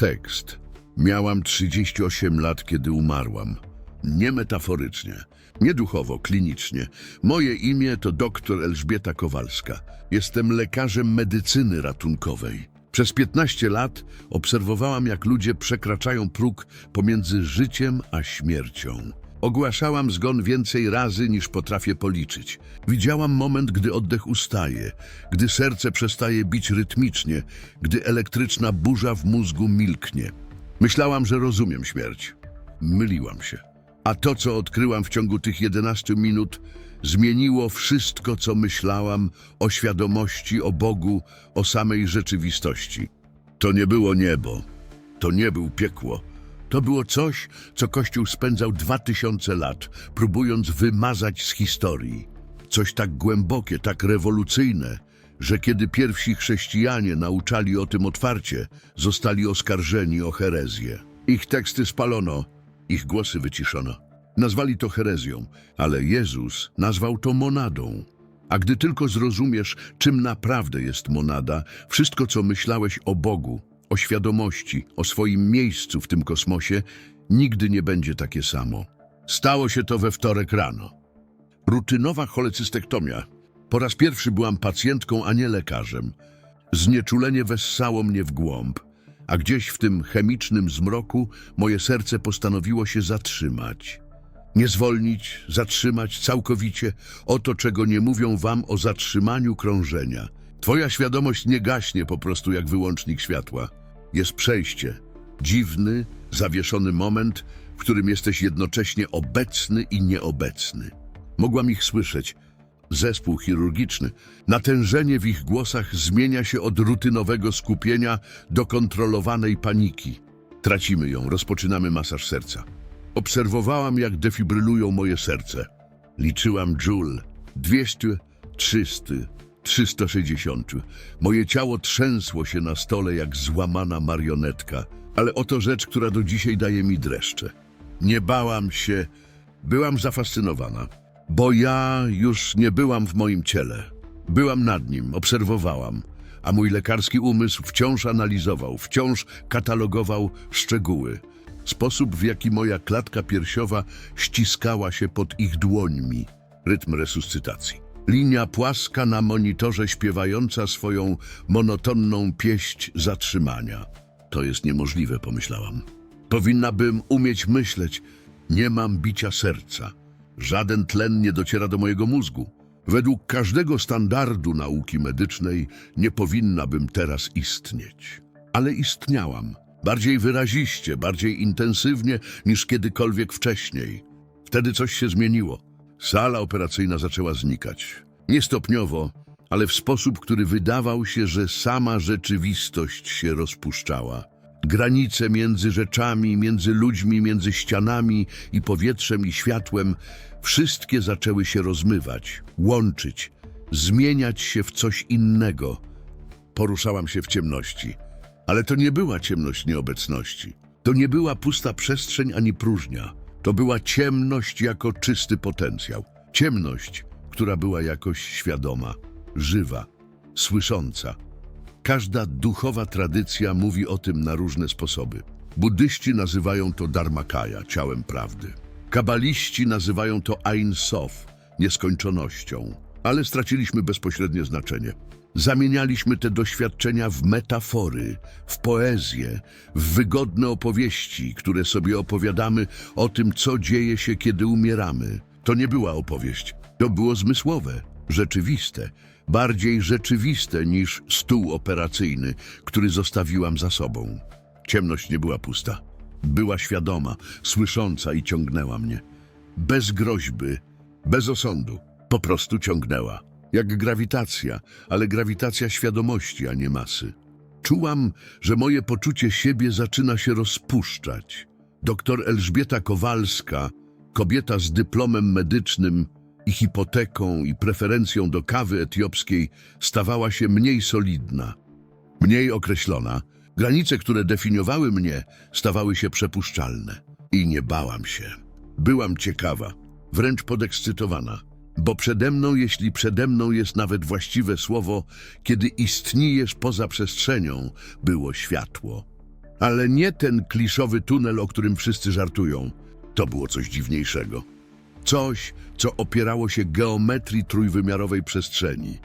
Tekst. Miałam 38 lat, kiedy umarłam. Nie metaforycznie, nie duchowo, klinicznie. Moje imię to dr Elżbieta Kowalska. Jestem lekarzem medycyny ratunkowej. Przez 15 lat obserwowałam, jak ludzie przekraczają próg pomiędzy życiem a śmiercią. Ogłaszałam zgon więcej razy niż potrafię policzyć. Widziałam moment, gdy oddech ustaje, gdy serce przestaje bić rytmicznie, gdy elektryczna burza w mózgu milknie. Myślałam, że rozumiem śmierć. Myliłam się. A to, co odkryłam w ciągu tych 11 minut, zmieniło wszystko, co myślałam o świadomości, o Bogu, o samej rzeczywistości. To nie było niebo. To nie był piekło. To było coś, co Kościół spędzał dwa tysiące lat, próbując wymazać z historii. Coś tak głębokie, tak rewolucyjne, że kiedy pierwsi chrześcijanie nauczali o tym otwarcie, zostali oskarżeni o herezję. Ich teksty spalono, ich głosy wyciszono. Nazwali to herezją, ale Jezus nazwał to monadą. A gdy tylko zrozumiesz, czym naprawdę jest monada, wszystko, co myślałeś o Bogu, o świadomości, o swoim miejscu w tym kosmosie, nigdy nie będzie takie samo. Stało się to we wtorek rano. Rutynowa cholecystektomia. Po raz pierwszy byłam pacjentką, a nie lekarzem. Znieczulenie wessało mnie w głąb, a gdzieś w tym chemicznym zmroku moje serce postanowiło się zatrzymać. Nie zwolnić, zatrzymać całkowicie oto, czego nie mówią wam o zatrzymaniu krążenia. Twoja świadomość nie gaśnie po prostu jak wyłącznik światła. Jest przejście, dziwny, zawieszony moment, w którym jesteś jednocześnie obecny i nieobecny. Mogłam ich słyszeć. Zespół chirurgiczny. Natężenie w ich głosach zmienia się od rutynowego skupienia do kontrolowanej paniki. Tracimy ją, rozpoczynamy masaż serca. Obserwowałam, jak defibrylują moje serce. Liczyłam joule. 200, 300, 360. Moje ciało trzęsło się na stole jak złamana marionetka. Ale oto rzecz, która do dzisiaj daje mi dreszcze. Nie bałam się, byłam zafascynowana, bo ja już nie byłam w moim ciele. Byłam nad nim, obserwowałam, a mój lekarski umysł wciąż analizował, wciąż katalogował szczegóły. Sposób, w jaki moja klatka piersiowa ściskała się pod ich dłońmi. Rytm resuscytacji. Linia płaska na monitorze śpiewająca swoją monotonną pieść zatrzymania. To jest niemożliwe, pomyślałam. Powinnabym umieć myśleć. Nie mam bicia serca. Żaden tlen nie dociera do mojego mózgu. Według każdego standardu nauki medycznej nie powinnabym teraz istnieć. Ale istniałam. Bardziej wyraziście, bardziej intensywnie niż kiedykolwiek wcześniej. Wtedy coś się zmieniło. Sala operacyjna zaczęła znikać. Nie stopniowo, ale w sposób, który wydawał się, że sama rzeczywistość się rozpuszczała. Granice między rzeczami, między ludźmi, między ścianami i powietrzem i światłem, wszystkie zaczęły się rozmywać, łączyć, zmieniać się w coś innego. Poruszałam się w ciemności, ale to nie była ciemność nieobecności. To nie była pusta przestrzeń ani próżnia. To była ciemność jako czysty potencjał. Ciemność, która była jakoś świadoma, żywa, słysząca. Każda duchowa tradycja mówi o tym na różne sposoby. Buddyści nazywają to dharmakaya, ciałem prawdy. Kabaliści nazywają to Ein Sof, nieskończonością. Ale straciliśmy bezpośrednie znaczenie. Zamienialiśmy te doświadczenia w metafory, w poezję, w wygodne opowieści, które sobie opowiadamy o tym, co dzieje się, kiedy umieramy. To nie była opowieść, to było zmysłowe, rzeczywiste, bardziej rzeczywiste niż stół operacyjny, który zostawiłam za sobą. Ciemność nie była pusta. Była świadoma, słysząca i ciągnęła mnie. Bez groźby, bez osądu. Po prostu ciągnęła. Jak grawitacja, ale grawitacja świadomości, a nie masy. Czułam, że moje poczucie siebie zaczyna się rozpuszczać. Doktor Elżbieta Kowalska, kobieta z dyplomem medycznym i hipoteką i preferencją do kawy etiopskiej, stawała się mniej solidna, mniej określona. Granice, które definiowały mnie, stawały się przepuszczalne. I nie bałam się. Byłam ciekawa, wręcz podekscytowana, bo przede mną, jeśli przede mną jest nawet właściwe słowo, kiedy istniejesz poza przestrzenią, było światło. Ale nie ten kliszowy tunel, o którym wszyscy żartują. To było coś dziwniejszego. Coś, co opierało się geometrii trójwymiarowej przestrzeni.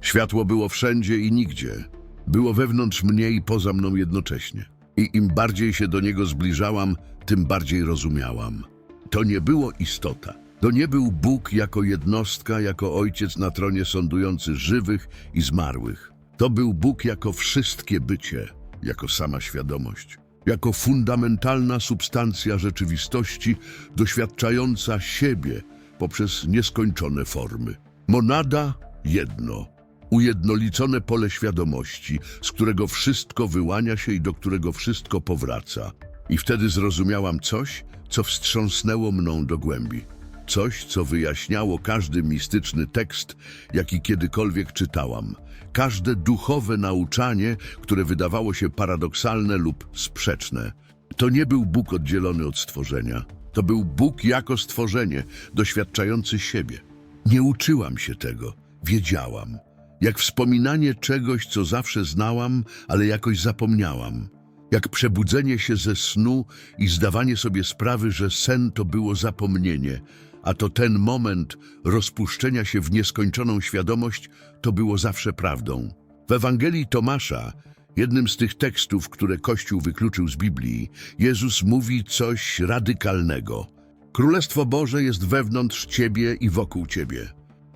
Światło było wszędzie i nigdzie. Było wewnątrz mnie i poza mną jednocześnie. I im bardziej się do niego zbliżałam, tym bardziej rozumiałam. To nie było istota. To nie był Bóg jako jednostka, jako ojciec na tronie sądujący żywych i zmarłych. To był Bóg jako wszystkie bycie, jako sama świadomość, jako fundamentalna substancja rzeczywistości, doświadczająca siebie poprzez nieskończone formy. Monada jedno, ujednolicone pole świadomości, z którego wszystko wyłania się i do którego wszystko powraca. I wtedy zrozumiałam coś, co wstrząsnęło mną do głębi. Coś, co wyjaśniało każdy mistyczny tekst, jaki kiedykolwiek czytałam. Każde duchowe nauczanie, które wydawało się paradoksalne lub sprzeczne. To nie był Bóg oddzielony od stworzenia. To był Bóg jako stworzenie, doświadczający siebie. Nie uczyłam się tego, wiedziałam. Jak wspominanie czegoś, co zawsze znałam, ale jakoś zapomniałam. Jak przebudzenie się ze snu i zdawanie sobie sprawy, że sen to było zapomnienie, a to ten moment rozpuszczenia się w nieskończoną świadomość to było zawsze prawdą. W Ewangelii Tomasza, jednym z tych tekstów, które Kościół wykluczył z Biblii, Jezus mówi coś radykalnego. Królestwo Boże jest wewnątrz Ciebie i wokół Ciebie,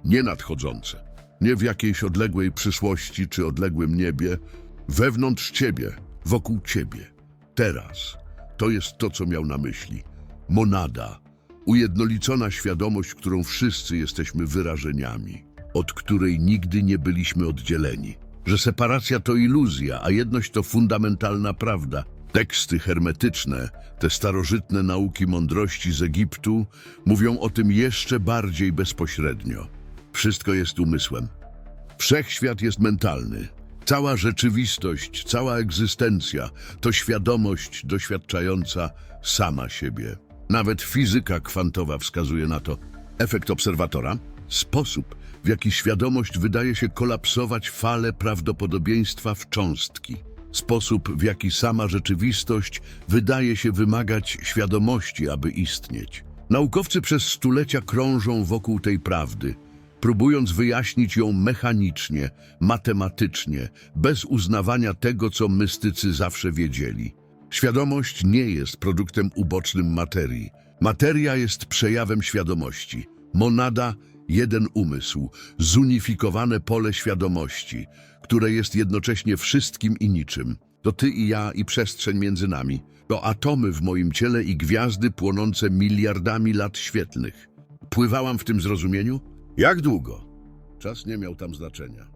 nie nadchodzące, nie w jakiejś odległej przyszłości czy odległym niebie, wewnątrz Ciebie, wokół Ciebie, teraz. To jest to, co miał na myśli. Monada, ujednolicona świadomość, którą wszyscy jesteśmy wyrażeniami, od której nigdy nie byliśmy oddzieleni. Że separacja to iluzja, a jedność to fundamentalna prawda. Teksty hermetyczne, te starożytne nauki mądrości z Egiptu mówią o tym jeszcze bardziej bezpośrednio. Wszystko jest umysłem. Wszechświat jest mentalny. Cała rzeczywistość, cała egzystencja to świadomość doświadczająca sama siebie. Nawet fizyka kwantowa wskazuje na to. Efekt obserwatora, sposób, w jaki świadomość wydaje się kolapsować fale prawdopodobieństwa w cząstki. Sposób, w jaki sama rzeczywistość wydaje się wymagać świadomości, aby istnieć. Naukowcy przez stulecia krążą wokół tej prawdy, próbując wyjaśnić ją mechanicznie, matematycznie, bez uznawania tego, co mystycy zawsze wiedzieli. Świadomość nie jest produktem ubocznym materii. Materia jest przejawem świadomości. Monada jeden umysł, zunifikowane pole świadomości, które jest jednocześnie wszystkim i niczym. To ty i ja i przestrzeń między nami. To atomy w moim ciele i gwiazdy płonące miliardami lat świetlnych. Pływałam w tym zrozumieniu? Jak długo? Czas nie miał tam znaczenia.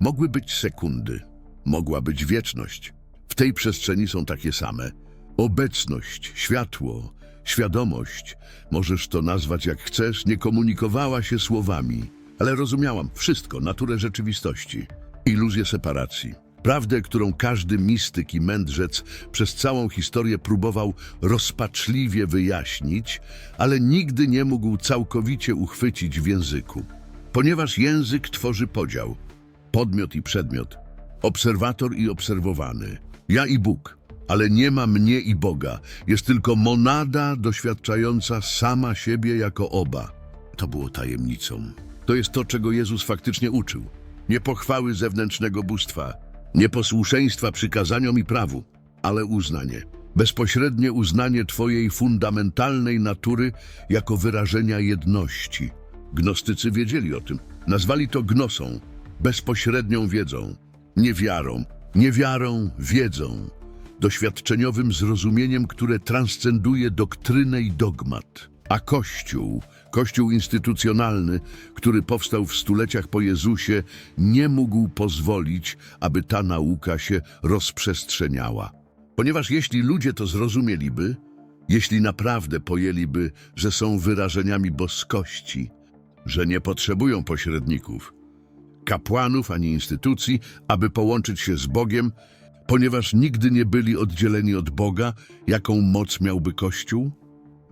Mogły być sekundy, mogła być wieczność. W tej przestrzeni są takie same. Obecność, światło, świadomość, możesz to nazwać jak chcesz, nie komunikowała się słowami, ale rozumiałam wszystko, naturę rzeczywistości, iluzję separacji. Prawdę, którą każdy mistyk i mędrzec przez całą historię próbował rozpaczliwie wyjaśnić, ale nigdy nie mógł całkowicie uchwycić w języku. Ponieważ język tworzy podział, podmiot i przedmiot, obserwator i obserwowany, ja i Bóg, ale nie ma mnie i Boga, jest tylko monada doświadczająca sama siebie jako oba. To było tajemnicą. To jest to, czego Jezus faktycznie uczył. Nie pochwały zewnętrznego bóstwa, nie posłuszeństwa przykazaniom i prawu, ale uznanie. Bezpośrednie uznanie Twojej fundamentalnej natury jako wyrażenia jedności. Gnostycy wiedzieli o tym. Nazwali to gnosą, bezpośrednią wiedzą, niewiarą, niewiarą, wiedzą, doświadczeniowym zrozumieniem, które transcenduje doktrynę i dogmat. A Kościół, Kościół instytucjonalny, który powstał w stuleciach po Jezusie, nie mógł pozwolić, aby ta nauka się rozprzestrzeniała. Ponieważ jeśli ludzie to zrozumieliby, jeśli naprawdę pojęliby, że są wyrażeniami boskości, że nie potrzebują pośredników, kapłanów ani instytucji, aby połączyć się z Bogiem, ponieważ nigdy nie byli oddzieleni od Boga, jaką moc miałby Kościół?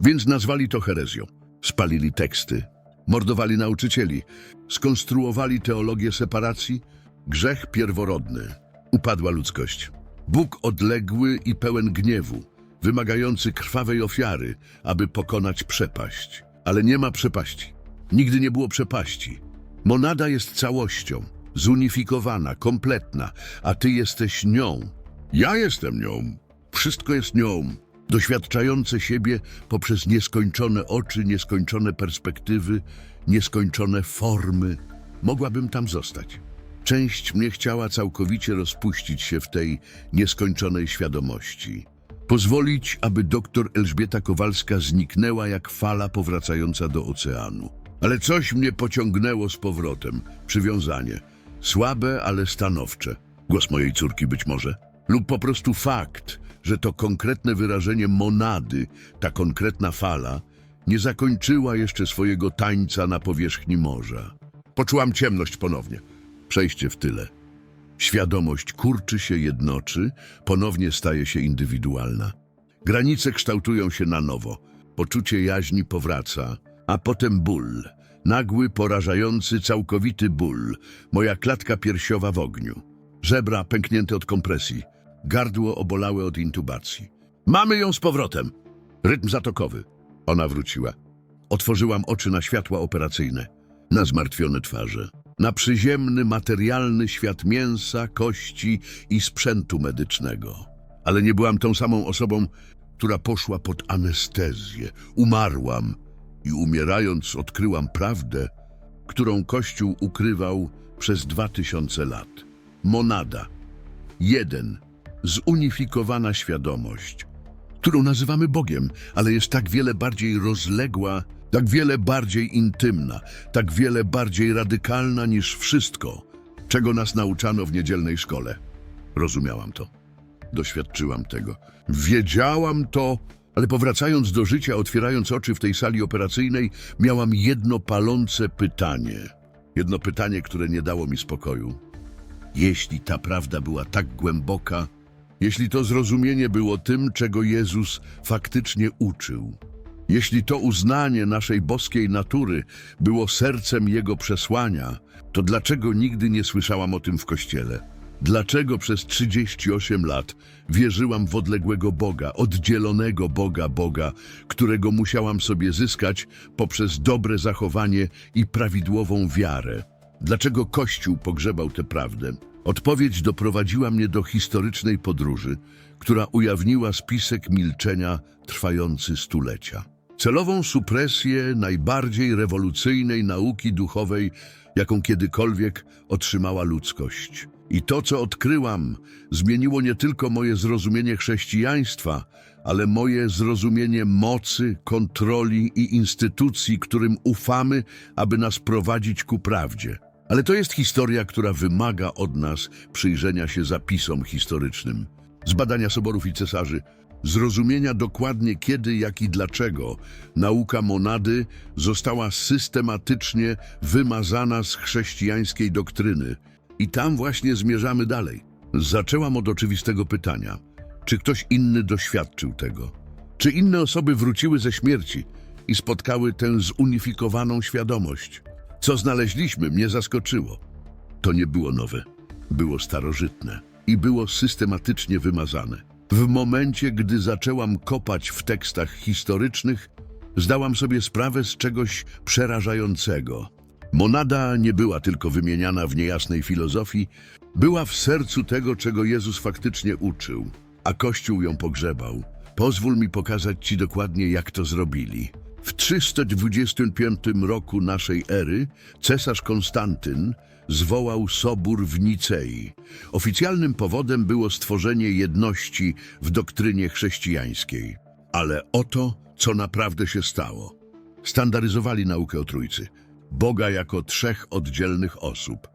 Więc nazwali to herezją. Spalili teksty, mordowali nauczycieli, skonstruowali teologię separacji, grzech pierworodny. Upadła ludzkość. Bóg odległy i pełen gniewu, wymagający krwawej ofiary, aby pokonać przepaść. Ale nie ma przepaści. Nigdy nie było przepaści. Monada jest całością, zunifikowana, kompletna, a ty jesteś nią. Ja jestem nią. Wszystko jest nią. Doświadczające siebie poprzez nieskończone oczy, nieskończone perspektywy, nieskończone formy. Mogłabym tam zostać. Część mnie chciała całkowicie rozpuścić się w tej nieskończonej świadomości. Pozwolić, aby doktor Elżbieta Kowalska zniknęła jak fala powracająca do oceanu. Ale coś mnie pociągnęło z powrotem. Przywiązanie. Słabe, ale stanowcze. Głos mojej córki być może. Lub po prostu fakt, że to konkretne wyrażenie monady, ta konkretna fala, nie zakończyła jeszcze swojego tańca na powierzchni morza. Poczułam ciemność ponownie. Przejście w tyle. Świadomość kurczy się, jednoczy, ponownie staje się indywidualna. Granice kształtują się na nowo. Poczucie jaźni powraca, a potem ból. Nagły, porażający, całkowity ból. Moja klatka piersiowa w ogniu. Żebra pęknięte od kompresji. Gardło obolałe od intubacji. Mamy ją z powrotem. Rytm zatokowy. Ona wróciła. Otworzyłam oczy na światła operacyjne, na zmartwione twarze, na przyziemny, materialny świat mięsa, kości i sprzętu medycznego. Ale nie byłam tą samą osobą, która poszła pod anestezję. Umarłam i umierając odkryłam prawdę, którą Kościół ukrywał przez dwa tysiące lat. Monada. Jeden. Zunifikowana świadomość, którą nazywamy Bogiem, ale jest tak wiele bardziej rozległa, tak wiele bardziej intymna, tak wiele bardziej radykalna niż wszystko, czego nas nauczano w niedzielnej szkole. Rozumiałam to. Doświadczyłam tego. Wiedziałam to, ale powracając do życia, otwierając oczy w tej sali operacyjnej, miałam jedno palące pytanie. Jedno pytanie, które nie dało mi spokoju. Jeśli ta prawda była tak głęboka, jeśli to zrozumienie było tym, czego Jezus faktycznie uczył, jeśli to uznanie naszej boskiej natury było sercem Jego przesłania, to dlaczego nigdy nie słyszałam o tym w Kościele? Dlaczego przez 38 lat wierzyłam w odległego Boga, oddzielonego Boga Boga, którego musiałam sobie zyskać poprzez dobre zachowanie i prawidłową wiarę? Dlaczego Kościół pogrzebał tę prawdę? Odpowiedź doprowadziła mnie do historycznej podróży, która ujawniła spisek milczenia trwający stulecia. Celową supresję najbardziej rewolucyjnej nauki duchowej, jaką kiedykolwiek otrzymała ludzkość. I to, co odkryłam, zmieniło nie tylko moje zrozumienie chrześcijaństwa, ale moje zrozumienie mocy, kontroli i instytucji, którym ufamy, aby nas prowadzić ku prawdzie. Ale to jest historia, która wymaga od nas przyjrzenia się zapisom historycznym, zbadania soborów i cesarzy, zrozumienia dokładnie kiedy, jak i dlaczego nauka monady została systematycznie wymazana z chrześcijańskiej doktryny. I tam właśnie zmierzamy dalej. Zaczęłam od oczywistego pytania. Czy ktoś inny doświadczył tego? Czy inne osoby wróciły ze śmierci i spotkały tę zunifikowaną świadomość? Co znaleźliśmy, mnie zaskoczyło. To nie było nowe, było starożytne i było systematycznie wymazane. W momencie, gdy zaczęłam kopać w tekstach historycznych, zdałam sobie sprawę z czegoś przerażającego. Monada nie była tylko wymieniana w niejasnej filozofii, była w sercu tego, czego Jezus faktycznie uczył, a Kościół ją pogrzebał. Pozwól mi pokazać Ci dokładnie, jak to zrobili. W 325 roku naszej ery cesarz Konstantyn zwołał sobór w Nicei. Oficjalnym powodem było stworzenie jedności w doktrynie chrześcijańskiej. Ale oto, co naprawdę się stało. Standaryzowali naukę o Trójcy. Boga jako trzech oddzielnych osób.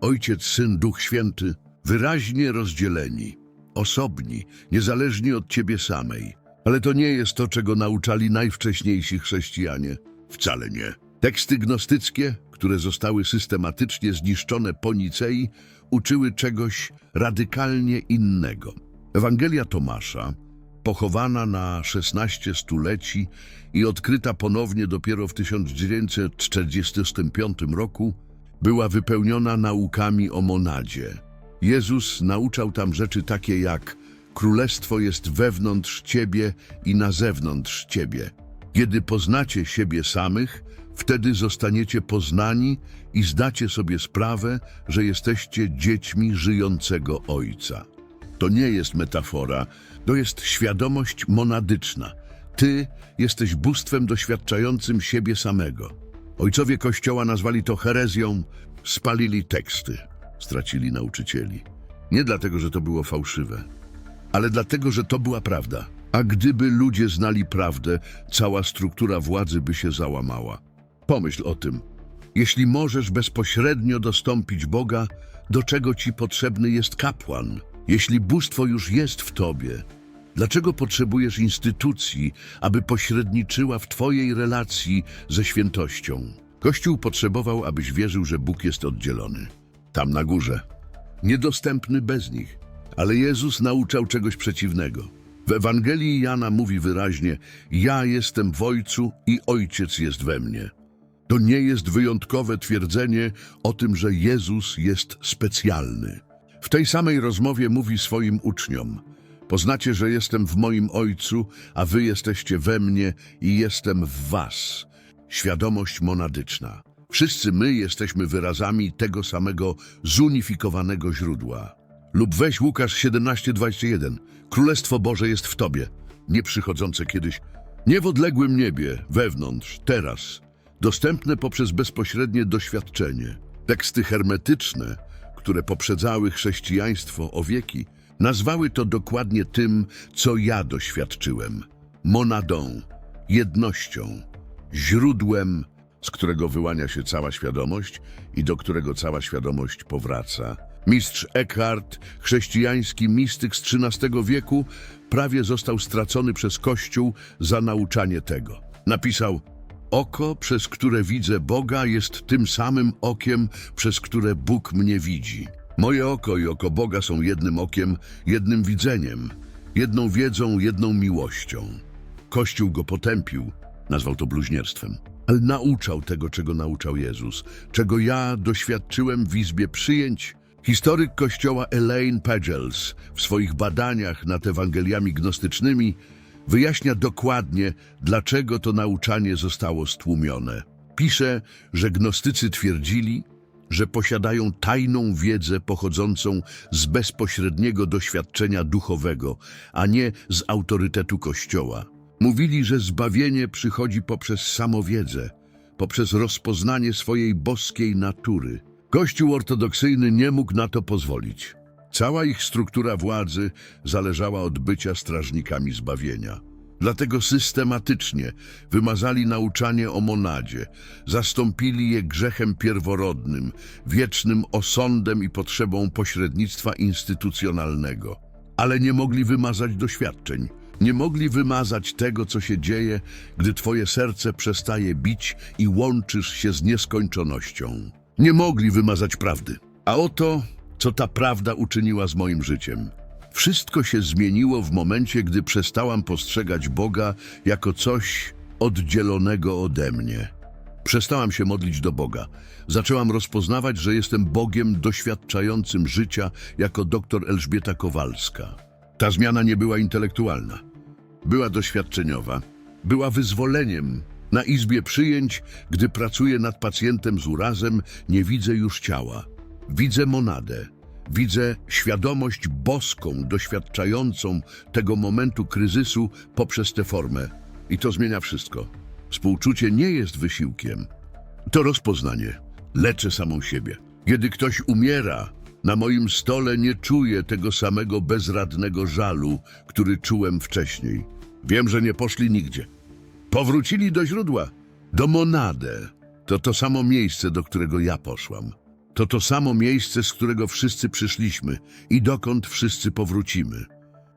Ojciec, Syn, Duch Święty, wyraźnie rozdzieleni, osobni, niezależni od Ciebie samej. Ale to nie jest to, czego nauczali najwcześniejsi chrześcijanie. Wcale nie. Teksty gnostyckie, które zostały systematycznie zniszczone po Nicei, uczyły czegoś radykalnie innego. Ewangelia Tomasza, pochowana na 16 stuleci i odkryta ponownie dopiero w 1945 roku, była wypełniona naukami o monadzie. Jezus nauczał tam rzeczy takie jak Królestwo jest wewnątrz ciebie i na zewnątrz ciebie. Kiedy poznacie siebie samych, wtedy zostaniecie poznani i zdacie sobie sprawę, że jesteście dziećmi żyjącego Ojca. To nie jest metafora, to jest świadomość monadyczna. Ty jesteś bóstwem doświadczającym siebie samego. Ojcowie Kościoła nazwali to herezją, spalili teksty, stracili nauczycieli. Nie dlatego, że to było fałszywe, ale dlatego, że to była prawda. A gdyby ludzie znali prawdę, cała struktura władzy by się załamała. Pomyśl o tym. Jeśli możesz bezpośrednio dostąpić Boga, do czego ci potrzebny jest kapłan? Jeśli bóstwo już jest w tobie, dlaczego potrzebujesz instytucji, aby pośredniczyła w twojej relacji ze świętością? Kościół potrzebował, abyś wierzył, że Bóg jest oddzielony. Tam na górze. Niedostępny bez nich. Ale Jezus nauczał czegoś przeciwnego. W Ewangelii Jana mówi wyraźnie: Ja jestem w Ojcu i Ojciec jest we mnie. To nie jest wyjątkowe twierdzenie o tym, że Jezus jest specjalny. W tej samej rozmowie mówi swoim uczniom: Poznacie, że jestem w moim Ojcu, a wy jesteście we mnie i jestem w was. Świadomość monadyczna. Wszyscy my jesteśmy wyrazami tego samego zunifikowanego źródła. Lub weź Łukasz 17:21. Królestwo Boże jest w tobie, nie przychodzące kiedyś, nie w odległym niebie, wewnątrz, teraz, dostępne poprzez bezpośrednie doświadczenie. Teksty hermetyczne, które poprzedzały chrześcijaństwo o wieki, nazwały to dokładnie tym, co ja doświadczyłem. Monadą, jednością, źródłem, z którego wyłania się cała świadomość i do którego cała świadomość powraca. Mistrz Eckhart, chrześcijański mistyk z XIII wieku, prawie został stracony przez Kościół za nauczanie tego. Napisał: Oko, przez które widzę Boga, jest tym samym okiem, przez które Bóg mnie widzi. Moje oko i oko Boga są jednym okiem, jednym widzeniem, jedną wiedzą, jedną miłością. Kościół go potępił, nazwał to bluźnierstwem. Ale nauczał tego, czego nauczał Jezus, czego ja doświadczyłem w Izbie Przyjęć. Historyk Kościoła Elaine Pagels w swoich badaniach nad Ewangeliami gnostycznymi wyjaśnia dokładnie, dlaczego to nauczanie zostało stłumione. Pisze, że gnostycy twierdzili, że posiadają tajną wiedzę pochodzącą z bezpośredniego doświadczenia duchowego, a nie z autorytetu Kościoła. Mówili, że zbawienie przychodzi poprzez samowiedzę, poprzez rozpoznanie swojej boskiej natury. Kościół ortodoksyjny nie mógł na to pozwolić. Cała ich struktura władzy zależała od bycia strażnikami zbawienia. Dlatego systematycznie wymazali nauczanie o monadzie, zastąpili je grzechem pierworodnym, wiecznym osądem i potrzebą pośrednictwa instytucjonalnego. Ale nie mogli wymazać doświadczeń. Nie mogli wymazać tego, co się dzieje, gdy twoje serce przestaje bić i łączysz się z nieskończonością. Nie mogli wymazać prawdy. A oto, co ta prawda uczyniła z moim życiem. Wszystko się zmieniło w momencie, gdy przestałam postrzegać Boga jako coś oddzielonego ode mnie. Przestałam się modlić do Boga. Zaczęłam rozpoznawać, że jestem Bogiem doświadczającym życia jako doktor Elżbieta Kowalska. Ta zmiana nie była intelektualna. Była doświadczeniowa. Była wyzwoleniem. Na izbie przyjęć, gdy pracuję nad pacjentem z urazem, nie widzę już ciała. Widzę monadę. Widzę świadomość boską, doświadczającą tego momentu kryzysu poprzez tę formę. I to zmienia wszystko. Współczucie nie jest wysiłkiem. To rozpoznanie. Leczę samą siebie. Kiedy ktoś umiera, na moim stole nie czuję tego samego bezradnego żalu, który czułem wcześniej. Wiem, że nie poszli nigdzie. Powrócili do źródła, do Monadę. To to samo miejsce, do którego ja poszłam. To to samo miejsce, z którego wszyscy przyszliśmy i dokąd wszyscy powrócimy.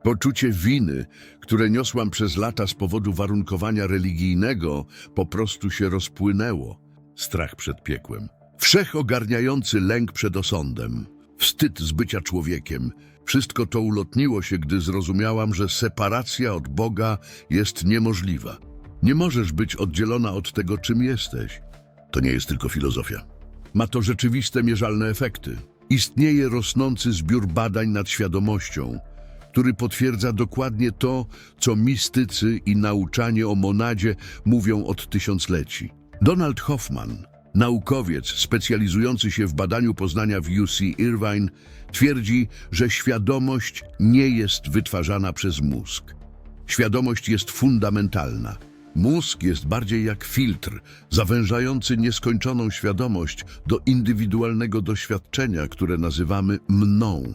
Poczucie winy, które niosłam przez lata z powodu warunkowania religijnego, po prostu się rozpłynęło. Strach przed piekłem. Wszechogarniający lęk przed osądem. Wstyd z bycia człowiekiem. Wszystko to ulotniło się, gdy zrozumiałam, że separacja od Boga jest niemożliwa. Nie możesz być oddzielona od tego, czym jesteś. To nie jest tylko filozofia. Ma to rzeczywiste, mierzalne efekty. Istnieje rosnący zbiór badań nad świadomością, który potwierdza dokładnie to, co mistycy i nauczanie o monadzie mówią od tysiącleci. Donald Hoffman, naukowiec specjalizujący się w badaniu poznania w UC Irvine, twierdzi, że świadomość nie jest wytwarzana przez mózg. Świadomość jest fundamentalna. Mózg jest bardziej jak filtr, zawężający nieskończoną świadomość do indywidualnego doświadczenia, które nazywamy mną.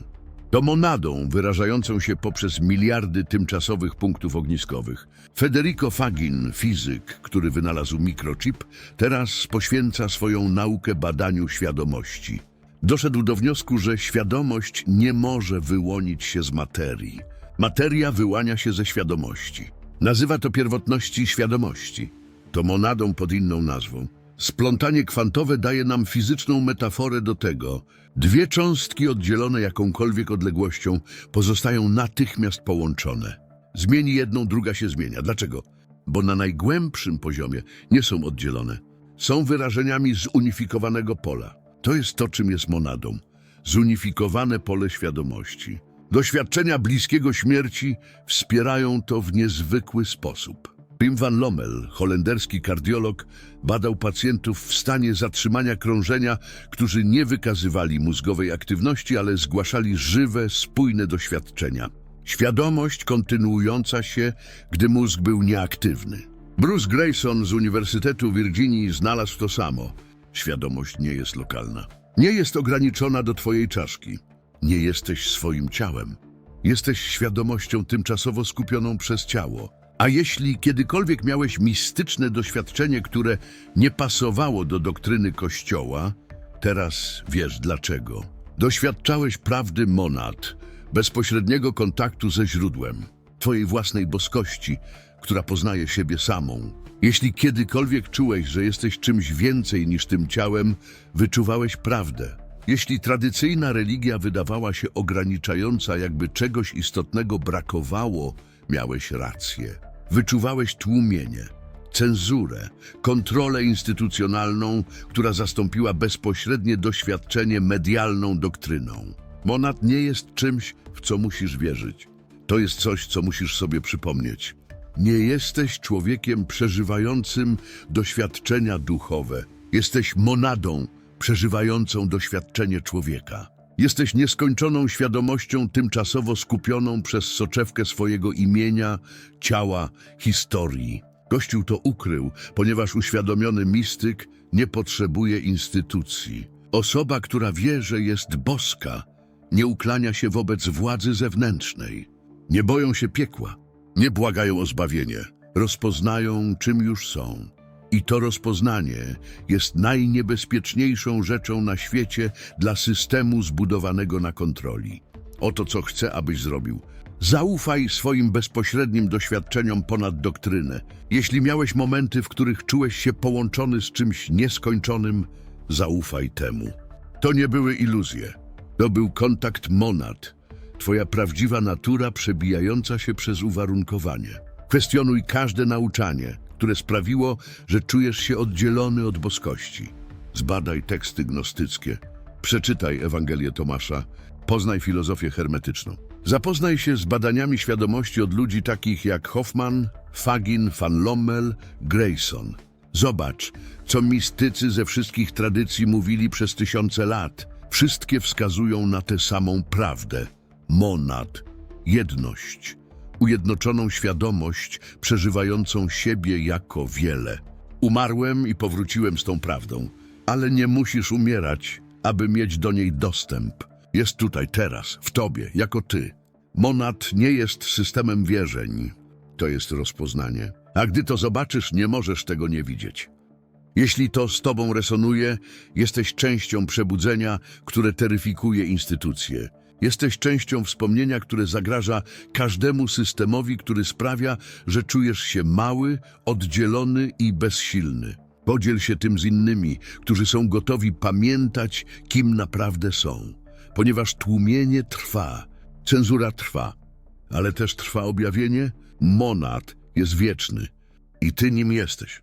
To monadą wyrażającą się poprzez miliardy tymczasowych punktów ogniskowych. Federico Fagin, fizyk, który wynalazł mikrochip, teraz poświęca swoją naukę badaniu świadomości. Doszedł do wniosku, że świadomość nie może wyłonić się z materii. Materia wyłania się ze świadomości. Nazywa to pierwotności świadomości. To monadą pod inną nazwą. Splątanie kwantowe daje nam fizyczną metaforę do tego. Dwie cząstki oddzielone jakąkolwiek odległością pozostają natychmiast połączone. Zmieni jedną, druga się zmienia. Dlaczego? Bo na najgłębszym poziomie nie są oddzielone. Są wyrażeniami zunifikowanego pola. To jest to, czym jest monadą. Zunifikowane pole świadomości. Doświadczenia bliskiego śmierci wspierają to w niezwykły sposób. Pim van Lommel, holenderski kardiolog, badał pacjentów w stanie zatrzymania krążenia, którzy nie wykazywali mózgowej aktywności, ale zgłaszali żywe, spójne doświadczenia. Świadomość kontynuująca się, gdy mózg był nieaktywny. Bruce Grayson z Uniwersytetu Virginii znalazł to samo. Świadomość nie jest lokalna. Nie jest ograniczona do twojej czaszki. Nie jesteś swoim ciałem. Jesteś świadomością tymczasowo skupioną przez ciało. A jeśli kiedykolwiek miałeś mistyczne doświadczenie, które nie pasowało do doktryny Kościoła, teraz wiesz dlaczego. Doświadczałeś prawdy monad, bezpośredniego kontaktu ze źródłem, twojej własnej boskości, która poznaje siebie samą. Jeśli kiedykolwiek czułeś, że jesteś czymś więcej niż tym ciałem, wyczuwałeś prawdę. Jeśli tradycyjna religia wydawała się ograniczająca, jakby czegoś istotnego brakowało, miałeś rację. Wyczuwałeś tłumienie, cenzurę, kontrolę instytucjonalną, która zastąpiła bezpośrednie doświadczenie medialną doktryną. Monad nie jest czymś, w co musisz wierzyć. To jest coś, co musisz sobie przypomnieć. Nie jesteś człowiekiem przeżywającym doświadczenia duchowe. Jesteś monadą przeżywającą doświadczenie człowieka. Jesteś nieskończoną świadomością tymczasowo skupioną przez soczewkę swojego imienia, ciała, historii. Kościół to ukrył, ponieważ uświadomiony mistyk nie potrzebuje instytucji. Osoba, która wie, że jest boska, nie uklania się wobec władzy zewnętrznej. Nie boją się piekła, nie błagają o zbawienie, rozpoznają, czym już są. I to rozpoznanie jest najniebezpieczniejszą rzeczą na świecie dla systemu zbudowanego na kontroli. Oto co chcę, abyś zrobił. Zaufaj swoim bezpośrednim doświadczeniom ponad doktrynę. Jeśli miałeś momenty, w których czułeś się połączony z czymś nieskończonym, zaufaj temu. To nie były iluzje. To był kontakt monad, twoja prawdziwa natura przebijająca się przez uwarunkowanie. Kwestionuj każde nauczanie, które sprawiło, że czujesz się oddzielony od boskości. Zbadaj teksty gnostyckie, przeczytaj Ewangelię Tomasza, poznaj filozofię hermetyczną. Zapoznaj się z badaniami świadomości od ludzi takich jak Hoffman, Fagin, Van Lommel, Grayson. Zobacz, co mistycy ze wszystkich tradycji mówili przez tysiące lat. Wszystkie wskazują na tę samą prawdę. Monad, jedność, ujednoczoną świadomość przeżywającą siebie jako wiele. Umarłem i powróciłem z tą prawdą, ale nie musisz umierać, aby mieć do niej dostęp. Jest tutaj teraz, w tobie, jako ty. Monad nie jest systemem wierzeń, to jest rozpoznanie. A gdy to zobaczysz, nie możesz tego nie widzieć. Jeśli to z tobą resonuje, jesteś częścią przebudzenia, które teryfikuje instytucje. Jesteś częścią wspomnienia, które zagraża każdemu systemowi, który sprawia, że czujesz się mały, oddzielony i bezsilny. Podziel się tym z innymi, którzy są gotowi pamiętać, kim naprawdę są. Ponieważ tłumienie trwa, cenzura trwa, ale też trwa objawienie, monad jest wieczny i ty nim jesteś.